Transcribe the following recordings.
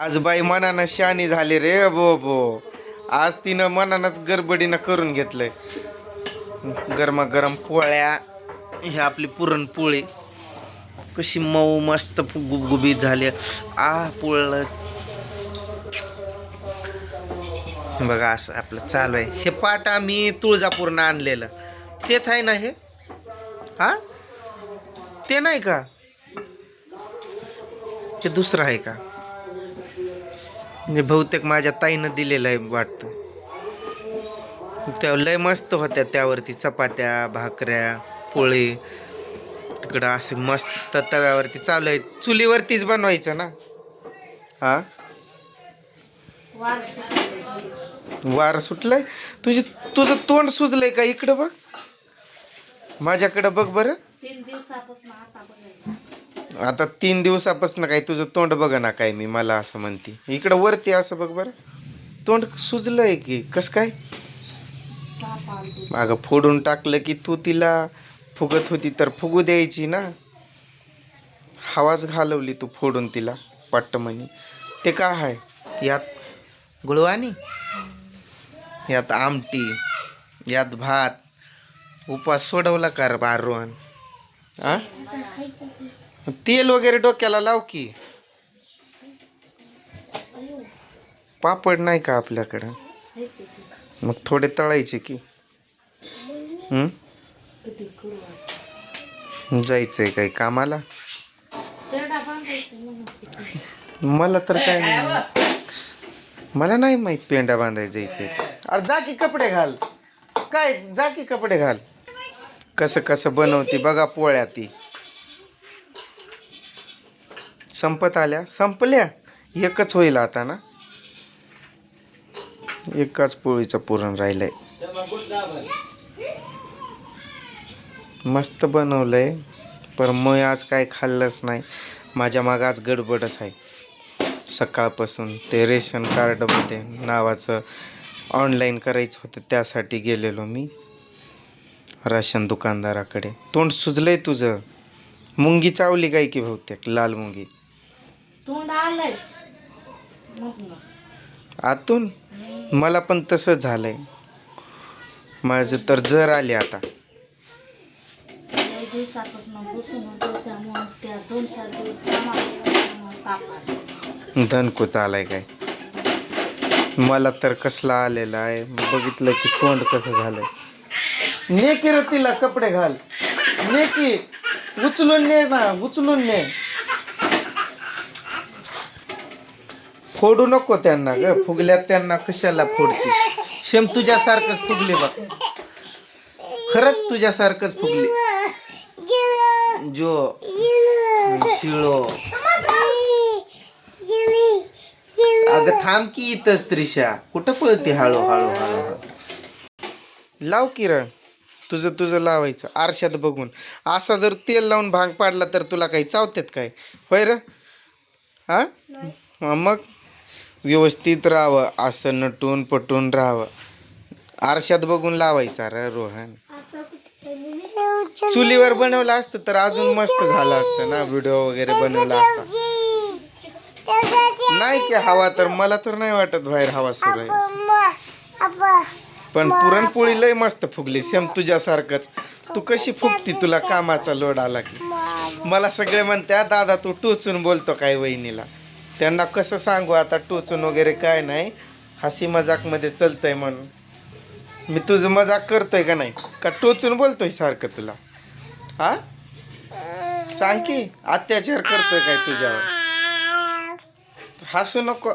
आज बाई मनानं शानी झाली रे बो बो. आज तिनं मनानंच गडबडीनं करून घेतलंय. गरमागरम पोळ्या ही आपली पुरणपोळी. कशी मऊ मस्त गुबगुबीत झाली. आ पोळ बघा असं आपलं चालू आहे. हे पाट आम्ही तुळजापूरनं आणलेलं. तेच आहे ना हे? हा? ते नाही का? हे दुसरं आहे का? म्हणजे बहुतेक माझ्या ताईनं दिलेलं आहे वाटतं. त्या लय मस्त होत्या त्यावरती चपात्या भाकऱ्या पोळी. तिकडं असे मस्त तव्यावरती चालू आहे चुलीवरतीच बनवायचं ना? हा वार सुटलंय? तुझे तुझं तोंड सुजलंय का इकडं बघ? माझ्याकडं बघ बरं. तीन दिवसापासून आता तीन दिवसापासून काय तुझं तोंड बघा ना काय मी मला असं म्हणते. इकडं वरती असं बघ बरं. तोंड सुजलंय की कस काय? अगं फोडून टाकलं की तू तिला फुगत होती तर फुगू द्यायची ना. हवाच घालवली तू फोडून तिला पट्ट म्हणे. ते काय आहे यात गुळवानी यात आमटी? यात भात? उपास सोडवला का रे आरोहन आ? तेल वगैरे डोक्याला लाव की. पापड नाही का आपल्याकडं? मग थोडे तळायचे की. जायचंय काय कामाला? मला तर काय नाही. मला नाही माहीत पेंडा बांधायला जायचंय. अरे जा की कपडे घाल. काय? जा की कपडे घाल. कसं कसं बनवते बघा पोळ्या ती. संपत आल्या. संपल्या. एकच होईल आता ना? एकाच पोळीचं पुरण राहिलंय. मस्त बनवलंय. पण मग आज काय खाल्लंच नाही. माझ्या मागं आज गडबडच आहे. सकाळपासून ते रेशन कार्डमध्ये नावाचं ऑनलाईन करायचं होतं त्यासाठी गेलेलो मी. राशन दुकानदाराकडे. तोंड सुजलंय तुझं. मुंगी चावली काय की बहुतेक? लाल मुंगी. तोंड आलंय. आतून? मला पण तसंच झालंय. माझं तर जर आले आता. धनकुत आलाय काय? मला तर कसला आलेला आहे. बघितलं की तोंड कसं झालंय. ने की रे तिला कपडे घाल. ने की उचलून ने ना उचलून ने. फोडू नको त्यांना ग फुगल्यात त्यांना कशाला फोडते शेम तुझ्यासारखंच फुगले बघ. खरंच तुझ्यासारखंच फुगले. जो शिळो. अगं थांब की इथंच त्रिशा. कुठं पळते हळू हळू हळू हळू? लाव की र तुझं तुझं लावायचं. आरशात बघून. असा जर तेल लावून भांग पाडला तर तुला काही चावतात काय? होय र? हा हा, मग? व्यवस्थित राहावं असं नटून पटून राहावं. आरशात बघून लावायचा र रोहन. चुलीवर बनवलं असतं तर अजून मस्त झालं असतं ना व्हिडिओ वगैरे बनवला असता. नाही की हवा तर मला तर नाही वाटत बाहेर हवा सुरू आहे पण पुरणपोळी लय मस्त फुगली सेम तुझ्यासारखंच. तू कशी फुगती तुला कामाचा लोड आला की. मला सगळे म्हणत्या दादा तू टोचून बोलतो काय वहिनीला. त्यांना कसं सांगू? आता टोचून वगैरे काय नाही. हसी मजाकमध्ये चलतंय म्हणून. मी तुझं मजाक करतोय का नाही? का टोचून बोलतोय सारखं तुला? हा? सांग की अत्याचार करतोय काय तुझ्यावर? हसू नको.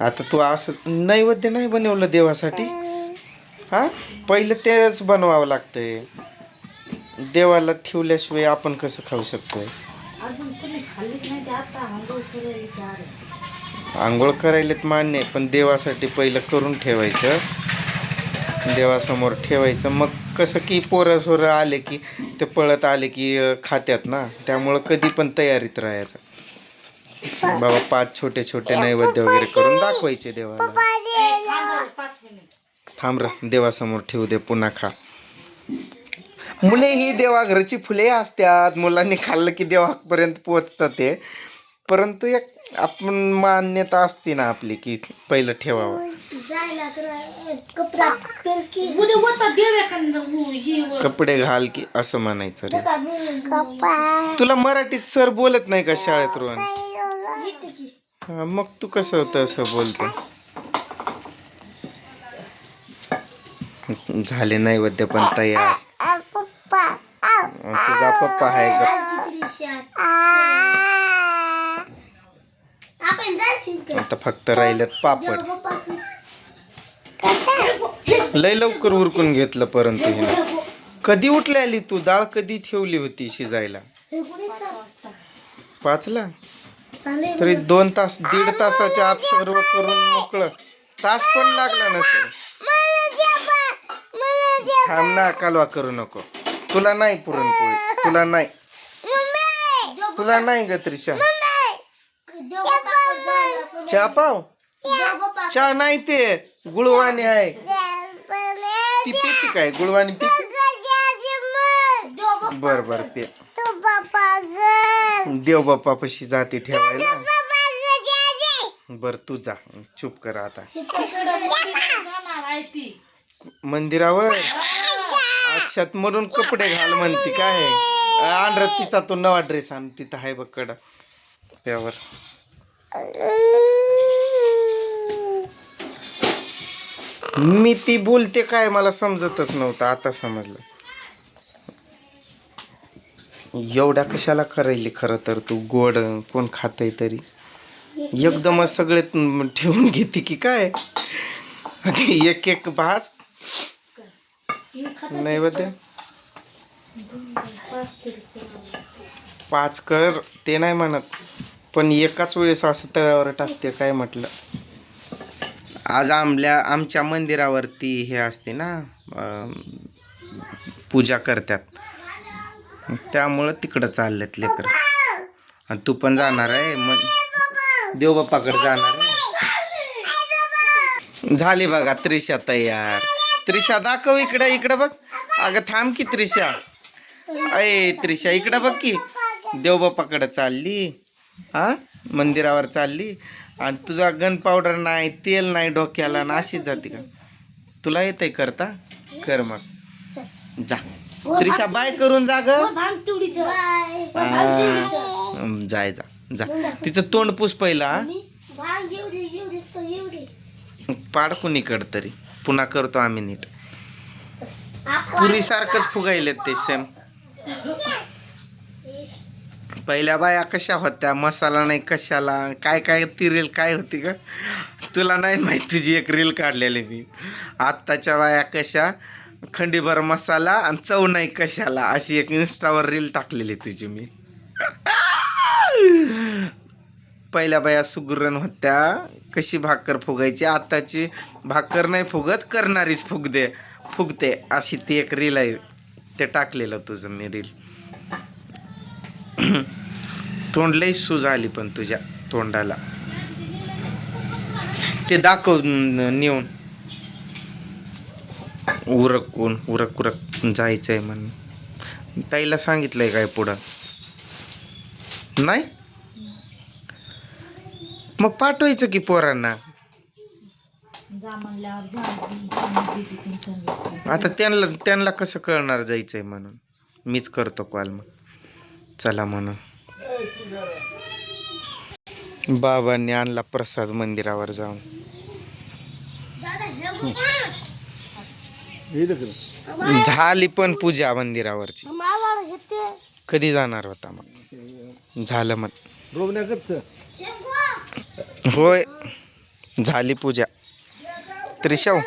आता तू असं नैवेद्य नाही बनवलं देवासाठी? हा? पहिलं तेच बनवावं लागतंय. देवाला ठेवल्याशिवाय आपण कसं खाऊ शकतोय? अजून कोणी खाल्लीच नाही ते आता आंघोळ करायलेत मान्य आहे, पण देवासाठी पहिलं करून ठेवायचं. देवासमोर ठेवायचं. मग कसं की पोरं सोरं आले की ते पळत आले की खात्यात ना. त्यामुळं कधी पण तयारीत राहायचं. बाबा पाच छोटे छोटे नैवेद्य वगैरे करून दाखवायचे देवाला. थांब देवासमोर ठेवू दे पुन्हा खा. मुले ही देवाघरची फुले असतात. मुलांनी खाल्लं की देवापर्यंत पोचतात ते. परंतु एक आपण मान्यता असते ना आपली की पहिलं ठेवावं. होता हे. कपडे घाल की असं म्हणायचं रे. तुला मराठीत सर बोलत नाही का शाळेत रोहन हा, मग तू कसं तसं बोलतो? झाले नैवेद्य पण तयार. तुझा पप्पा आहे का आता फक्त राहिलेत पापड. लय लवकर उरकून घेतलं परंतु हिने. कधी उठली आली तू? डाळ कधी ठेवली होती शिजायला? पाचला? तरी दोन तास दीड तासाच्या आत सर्व करून मोकळं. तास पण लागला नसेल. थांब ना कालवा करू नको. तुला नाही पुरणपोळी. तुला नाही. तुला नाही ग त्रिशा. चहा पाव चहा नाही. ते. गुळवाणी आहे. ती पिती काय? गुळवाणी पिती? बर बर पे. देव बाप्पा पशी जाते ठेवायला. बर तू जा. चुप कर आता. जाणार आहे ती. मंदिरावर? अक्षात म्हणून कपडे घाल म्हणती काय आंध्र तिचा तो नवा ड्रेस आण तिथं आहे बघ कडा. त्यावर मी ती बोलते काय मला समजतच नव्हतं आता समजलं. एवढ्या कशाला करायली खरं तर तू? गोड कोण खातय तरी. एकदमच सगळे ठेवून घेते की काय? एक एक भाज नैवेद्य पाच कर ते नाही म्हणत. पण एकाच वेळेस असं तव्यावर टाकते काय म्हटलं? आज आमल्या आमच्या मंदिरावरती हे असते ना पूजा करतात. त्यामुळं तिकडं चाललेत लेकर. आणि तू पण जाणार आहे? मग देवबाप्पाकडे जाणार आहे? झाली बघा त्रिशा तयार त्रिशा दाखव इकडे इकडे बघ. अगं थांब की त्रिशा. अय त्रिशा इकडे बघ की. देवबाप्पाकडे चालली. हा? मंदिरावर चालली. आणि तुझा गन पावडर नाही तेल नाही डोक्याला ना अशीच जाते का? तुला येतंय करता? कर मग. जा. त्रिशा बाय करून जा ग. जाय जा जा तिचं तोंड पुस पहिला पाड कुणीकड तरी. पुन्हा करतो आम्ही नीट. पुरीसारखंच फुगायलेत ते सेम पहिल्या बाया कशा होत्या? मसाला नाही कशाला? काय काय ती रील काय होती का तुला नाही माहीत तुझी एक रील काढलेली मी. आत्ताच्या बाया कशा? खंडीभर मसाला आणि चव नाही कशाला. अशी एक इन्स्टावर रील टाकलेली तुझी मी. पहिल्या बाया सुगरण होत्या. कशी भाकर फुगायची? आताची भाकर नाही फुगत करणारीच फुगदे फुगते. अशी ती एक रील आहे. ते टाकलेलं तुझं मी रील तोंड लई सूज आली पण तुझ्या तोंडाला. ते दाखव नेऊन. उरकून उरक उरक जायचंय म्हणून. ताईला सांगितलंय काय पुढं? नाही? मग पाठवायचं की पोरांना? जा म्हणल्यावर जा दीदी तुमचं आता त्यांना त्यांना कसं कळणार जायचंय म्हणून? मीच करतो कॉल मग. चला म्हणून. बाबांनी आणला प्रसाद मंदिरावर जाऊन. झाली पण पूजा मंदिरावरची. कधी जाणार होता मग? झालं मग. होय. झाली पूजा. त्रिशव